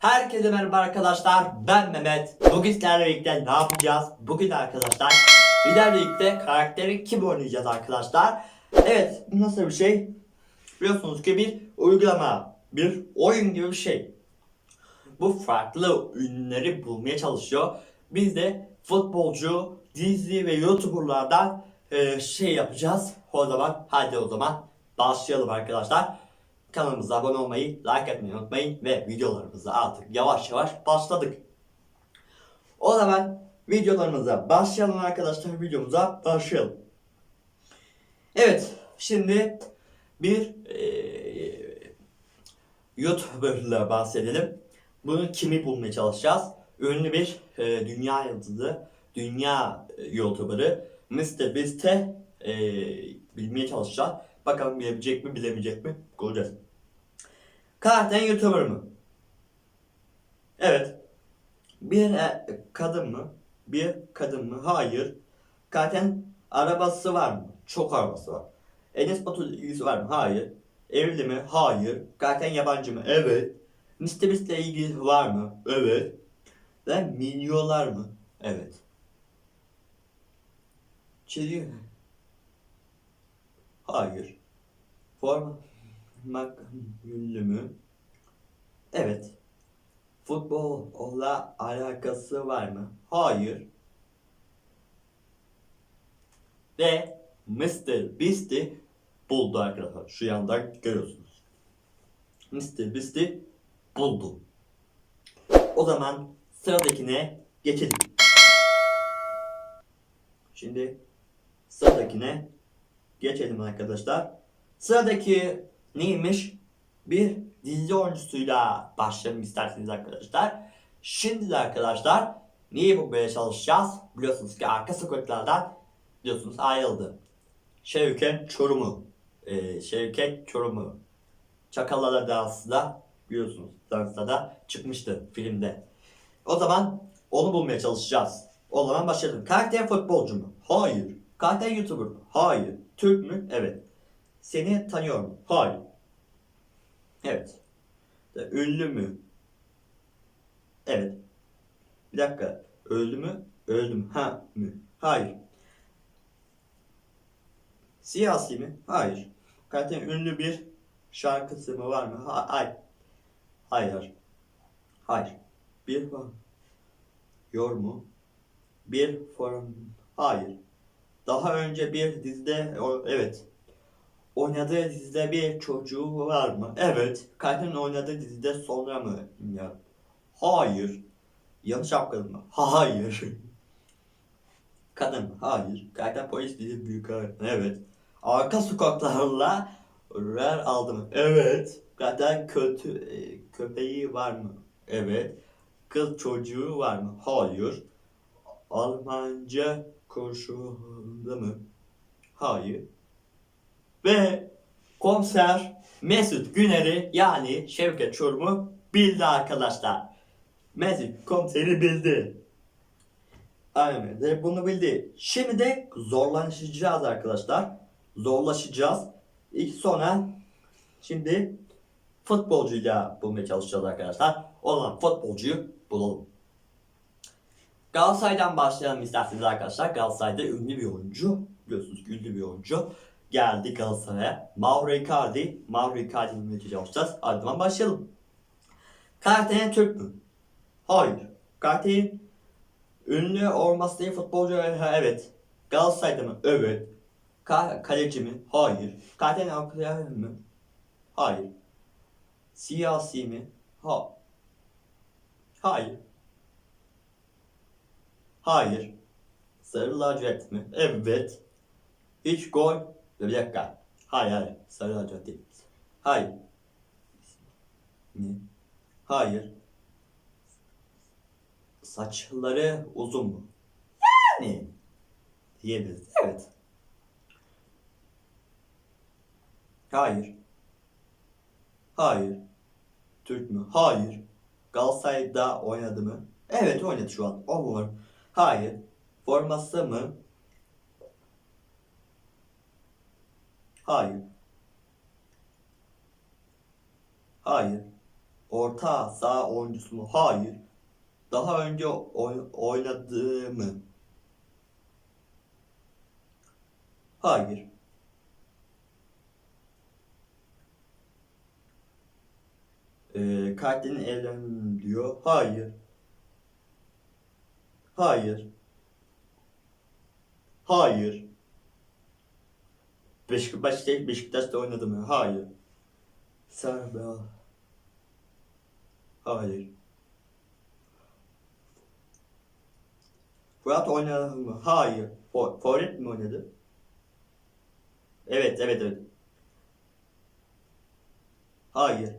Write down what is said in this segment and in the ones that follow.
Herkese merhaba arkadaşlar. Ben Mehmet. Bugün sizlerle birlikte ne yapacağız? Bugün arkadaşlar bizlerle birlikte karakteri kim oynayacağız arkadaşlar? Evet nasıl bir şey? Biliyorsunuz ki bir uygulama, bir oyun gibi bir şey. Bu farklı ünlüleri bulmaya çalışıyor. Biz de futbolcu, dizi ve youtuberlardan e, şey yapacağız. O zaman hadi o zaman başlayalım arkadaşlar. Kanalımıza abone olmayı, like etmeyi unutmayın ve videolarımıza artık yavaş yavaş başladık. O zaman videolarımıza başlayalım arkadaşlar. Videomuza başlayalım. Evet, şimdi bir eee YouTuber'la bahsedelim. Bunu kimi bulmaya çalışacağız? Ünlü bir eee, dünya yıldızı, dünya e, YouTuber'ı Mr. Beast'e eee, bilmeye çalışacağız. Bakalım bilebilecek mi, bilemeyecek mi? Göreceğiz. Karakter YouTuber mı? Evet. Bir e, kadın mı? Bir kadın mı? Hayır. Zaten arabası var mı? Çok arabası var. Enes Batur ilgisi var mı? Hayır. Evli mi? Hayır. Zaten yabancı mı? Evet. Mr. Beast'le ilgisi var mı? Evet. Ve milyonlar mı? Evet. Çiziyor. Hayır. Forma mak ünlü mü? Evet. Futbolla alakası var mı? Hayır. Ve Mr. Beast'i buldu arkadaşlar. Şu yanda görüyorsunuz. Mr. Beast'i buldu. O zaman sıradakine geçelim. Şimdi sıradakine geçelim arkadaşlar. Sıradaki neymiş? Bir dizi oyuncusuyla başlayalım isterseniz arkadaşlar. Şimdi de arkadaşlar neyi bulmaya çalışacağız? Biliyorsunuz ki arka sokaklardan biliyorsunuz ayrıldı. Şevket Çorum'u. Ee, Şevket Çorum'u. Çakallar Dansı da biliyorsunuz dansta da çıkmıştı filmde. O zaman onu bulmaya çalışacağız. O zaman başlayalım. Karakter futbolcu mu? Hayır. Karakter YouTuber mu? Hayır. Türk mü? Evet. Seni tanıyor mu? Hayır. Evet. Ünlü mü? Evet. Bir dakika. Öldü mü? Öldüm. Ha mı? Hayır. Siyasi mi? Hayır. Zaten ünlü bir şarkısı mı var mı? Ha- hayır. Hayır. Hayır. Bir var. Yor mu? Bir form. Hayır. Daha önce bir dizide evet. Oynadığı dizide bir çocuğu var mı? Evet. Kadın oynadığı dizide sonra mı? Ya. Hayır. Yanlış yapmadım mı? Hayır. Kadın? Hayır. Kadın polis dizi büyük öğretmen. Evet. Arka sokaklarla yer aldı mı? Evet. Kadın kötü e, köpeği var mı? Evet. Kız çocuğu var mı? Hayır. Almanca konuşuldu mu? Hayır. Ve komiser Mesut Güner'i yani Şevket Çorum'u bildi arkadaşlar. Mesut komiseri bildi. Aynen de bunu bildi. Şimdi de zorlaşacağız arkadaşlar. Zorlaşacağız. İlk sonra şimdi futbolcuyla bulmaya çalışacağız arkadaşlar. O zaman futbolcuyu bulalım. Galatasaray'dan başlayalım isterseniz arkadaşlar. Galatasaray'da ünlü bir oyuncu. Biliyorsunuz ünlü bir oyuncu. Geldi Galatasaray'a. Mauro Icardi. Mauro bulmaya çalışacağız. Hadi zaman başlayalım. Karakterin Türk mü? Hayır. Karakterin ünlü olması değil futbolcu Ha, evet. Galatasaray'da mı? Evet. Ka kaleci mi? Hayır. Karakterin akıllı mı? Hayır. Siyasi mi? Ha. Hayır. Hayır. Sarı lacivert mi? Evet. Hiç gol. Bir dakika. Hayır hayır. Sarı lacivert değil. Hayır. Ne? Hayır. Saçları uzun mu? Yani. Diyebiliriz. Evet. Hayır. Hayır. Türk mü? Hayır. Galatasaray'da oynadı mı? Evet oynadı şu an. O var. Hayır. Forması mı? Hayır. Hayır. orta saha oyuncusu mu? Hayır. Daha önce oy- oynadığı mı? Hayır. Ee, Katilin evlen diyor. Hayır. Hayır. Hayır. Beşiktaş değil, Beşiktaş'ta oynadı mı? Hayır. Serbia. Hayır. Fırat oynadı mı? Hayır. For Forvet mi oynadı? Evet, evet, evet. Hayır.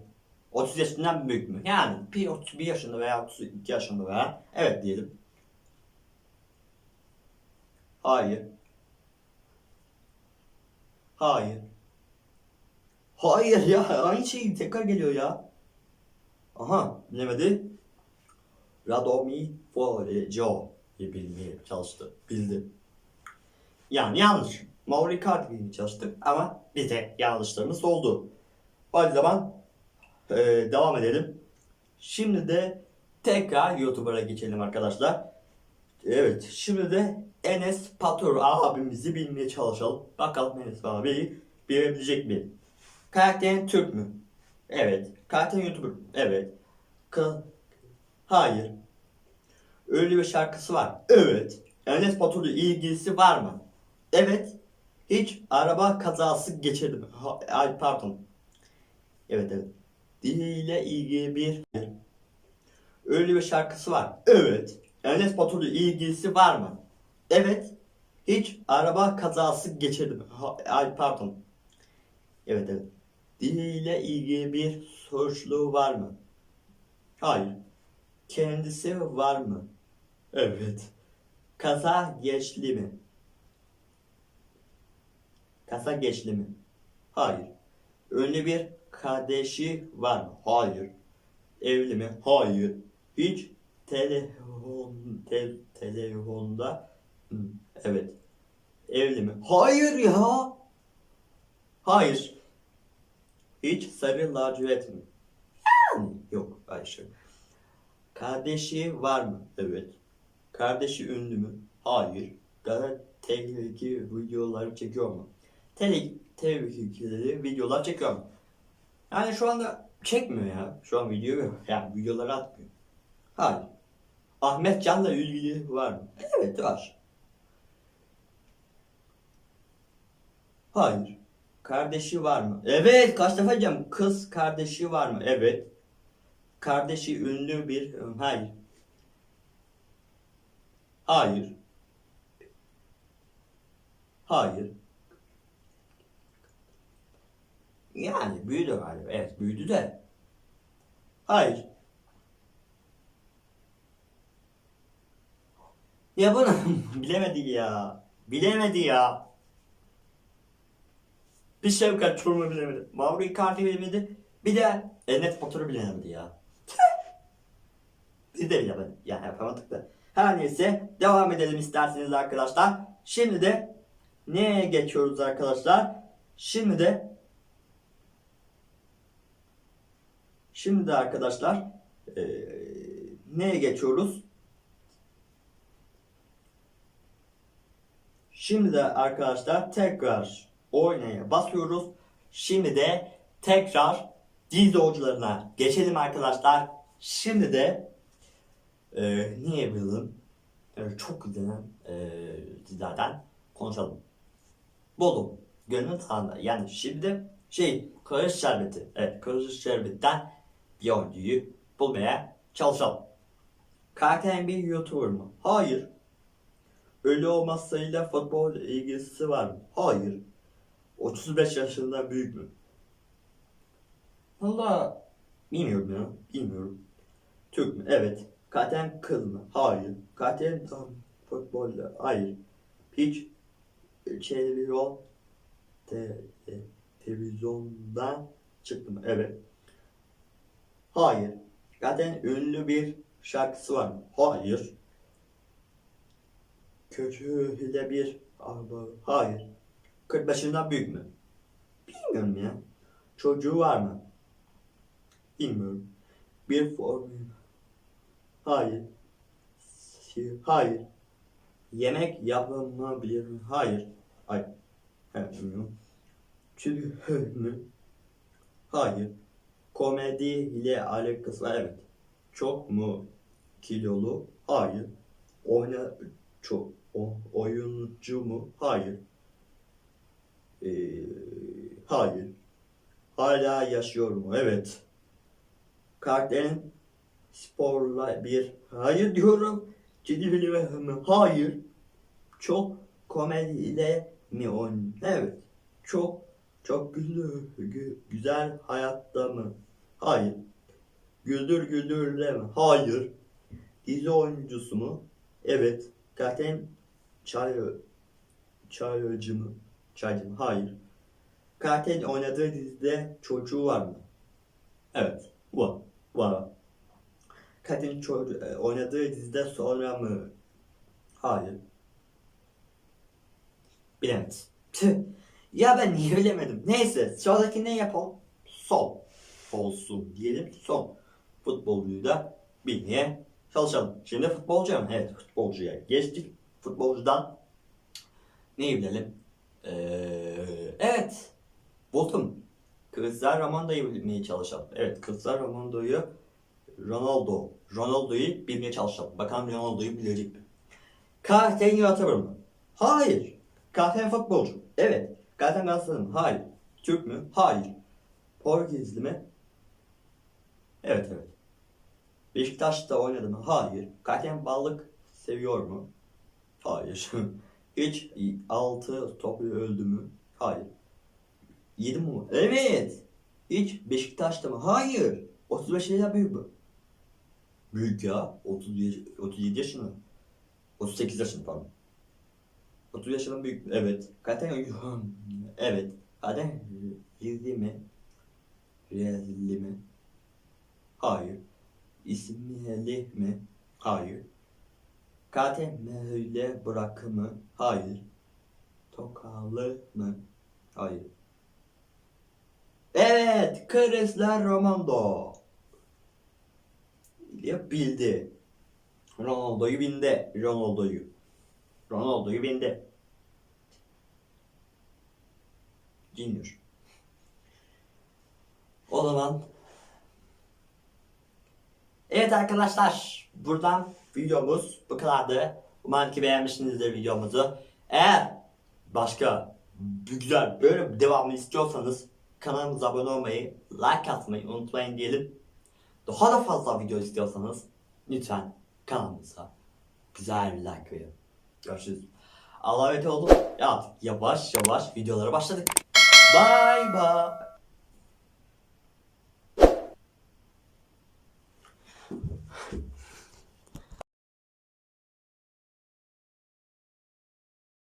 30 yaşından büyük mü? Yani bir 31 yaşında veya 32 yaşında veya evet diyelim. Hayır. Hayır. Hayır ya aynı şey tekrar geliyor ya. Aha bilemedi. Radomi Forejo diye bilmeye çalıştı. Bildi. Yani yanlış. Mauri Icardi bilmeye çalıştık ama bize yanlışlarımız oldu. O zaman e, devam edelim. Şimdi de tekrar YouTuber'a geçelim arkadaşlar. Evet, şimdi de Enes Batur abimizi bilmeye çalışalım. Bakalım Enes abi bilebilecek mi? Karakterin Türk mü? Evet. Karakterin YouTuber? Evet. Ka- Hayır. Öyle bir şarkısı var. Evet. Enes Batur'la ilgisi var mı? Evet. Hiç araba kazası geçirdi mi? Ha- ay pardon. Evet evet. Diliyle ilgili bir Öyle bir şarkısı var. Evet. Enes Batur'la ilgisi var mı? Evet. Hiç araba kazası geçirdi mi? Ha- ay pardon. Evet evet. Diliyle ilgili bir suçlu var mı? Hayır. Kendisi var mı? Evet. Kaza geçti mi? Kaza geçti mi? Hayır. Ünlü bir kardeşi var mı? Hayır. Evli mi? Hayır. Hiç telefon te, telefonda Hı, evet. Evli mi? Hayır ya. Hayır. Hiç sarı lacivert mi? Yani yok Ayşe. Kardeşi var mı? Evet. Kardeşi ünlü mü? Hayır. Gayet tehlikeli videoları çekiyor mu? Tele tehlikeli videolar çekiyor mu? Yani şu anda çekmiyor ya. Şu an video yok. Yani videoları atmıyor. Hayır. Ahmet Can'la ilgili var mı? Evet var. Hayır. Kardeşi var mı? Evet. Kaç defa diyeceğim? Kız kardeşi var mı? Evet. Kardeşi ünlü bir... Hayır. Hayır. Hayır. Yani büyüdü galiba. Evet büyüdü de. Hayır. Ya bunu bilemedi ya. Bilemedi ya. Bir Şevkat Çorum'u bilemedi. Mauro Icardi bilemedi. Bir de Enes Batur'u bilemedi ya. Biz de bilemedik. Yani yapamadık da. Her neyse devam edelim isterseniz arkadaşlar. Şimdi de neye geçiyoruz arkadaşlar? Şimdi de Şimdi de arkadaşlar eee, neye geçiyoruz? Şimdi de arkadaşlar tekrar oynaya basıyoruz. Şimdi de tekrar dizi oyuncularına geçelim arkadaşlar. Şimdi de eee niye bilelim? Evet, çok izlenen eee dizilerden konuşalım. Buldum. Gönül sağında. Yani şimdi şey Karış Şerbeti. Evet Karış Şerbeti'nden bir oyuncuyu bulmaya çalışalım. Karakterin bir YouTuber mı? Hayır. Ölü olmasıyla futbol ilgisi var mı? Hayır. 35 yaşında büyük mü? Valla bilmiyorum ya. Bilmiyorum. Türk mü? Evet. Katen kız mı? Hayır. Katen tam futbolda? Hayır. Hiç televizyon te, te, televizyondan çıktı mı? Evet. Hayır. Zaten ünlü bir şarkısı var mı? Hayır. Kötü hile bir araba. Hayır. 45'inden büyük mü? Bilmiyorum ya. Çocuğu var mı? Bilmiyorum. Bir formül. Hayır. Si- Hayır. Yemek yapılabilir mi? Hayır. Hayır. Bilmiyorum. Türü mü? Hayır. Komedi ile alakası var, evet. Çok mu kilolu? Hayır. Oyna çok o, oyuncu mu? Hayır. Ee, hayır. Hala yaşıyor mu? Evet. Karakterin sporla bir hayır diyorum. Ciddi bir mi? Hayır. Çok komediyle mi oyun? Evet. Çok çok güzel, gü- güzel hayatta mı? Hayır. Güldür güldürle mi? Hayır. Dizi oyuncusu mu? Evet. Zaten çay çaycı mı? Çaycı mı? Hayır. Katil oynadığı dizide çocuğu var mı? Evet. Var. Var. Katil çocuğu e, oynadığı dizide sonra mı? Hayır. Bilemedim. Tüh. Ya ben niye bilemedim? Neyse. Sıradaki ne yapalım? Son. Olsun diyelim. Son. Futbolcuyu da bilmeye çalışalım. Şimdi futbolcu mu? Evet futbolcuya geçtik. Futbolcudan neyi bilelim? Ee, evet. Buldum. Cristiano Ronaldo'yu bilmeye çalışalım. Evet Cristiano Ronaldo'yu Ronaldo. Ronaldo'yu bilmeye çalışalım. Bakalım Ronaldo'yu bilecek mi? Karakterini yaratabilir mi? Hayır. Karakter futbolcu. Evet. Karakter Galatasaray mı? Hayır. Türk mü? Hayır. Portekizli mi? Evet evet. Beşiktaş'ta oynadı mı? Hayır. Karakter balık seviyor mu? Hayır. Hiç altı topu öldü mü? Hayır. Yedi mi? Evet. Hiç Beşiktaş'ta mı? Hayır. 35 yaşında büyük mü? Büyük ya. 37, 37 yaşında. 38 yaşında pardon. 30 yaşında büyük mü? Evet. Zaten evet. Zaten rezil mi? Rezil mi? Hayır. İsmili mi? Hayır. Zaten öyle bırakımı? Hayır. Tokalı mı? Hayır. Evet, Cristiano Ronaldo. Ya bildi. Ronaldo'yu bindi. Ronaldo'yu. Ronaldo'yu bindi. Junior. O zaman Evet arkadaşlar buradan videomuz bu kadardı. Umarım ki beğenmişsinizdir videomuzu. Eğer başka güzel böyle devamını istiyorsanız kanalımıza abone olmayı, like atmayı unutmayın diyelim. Daha da fazla video istiyorsanız lütfen kanalımıza güzel bir like verin. Görüşürüz. Allah'a emanet olun. Ya yavaş yavaş videolara başladık. Bye bye.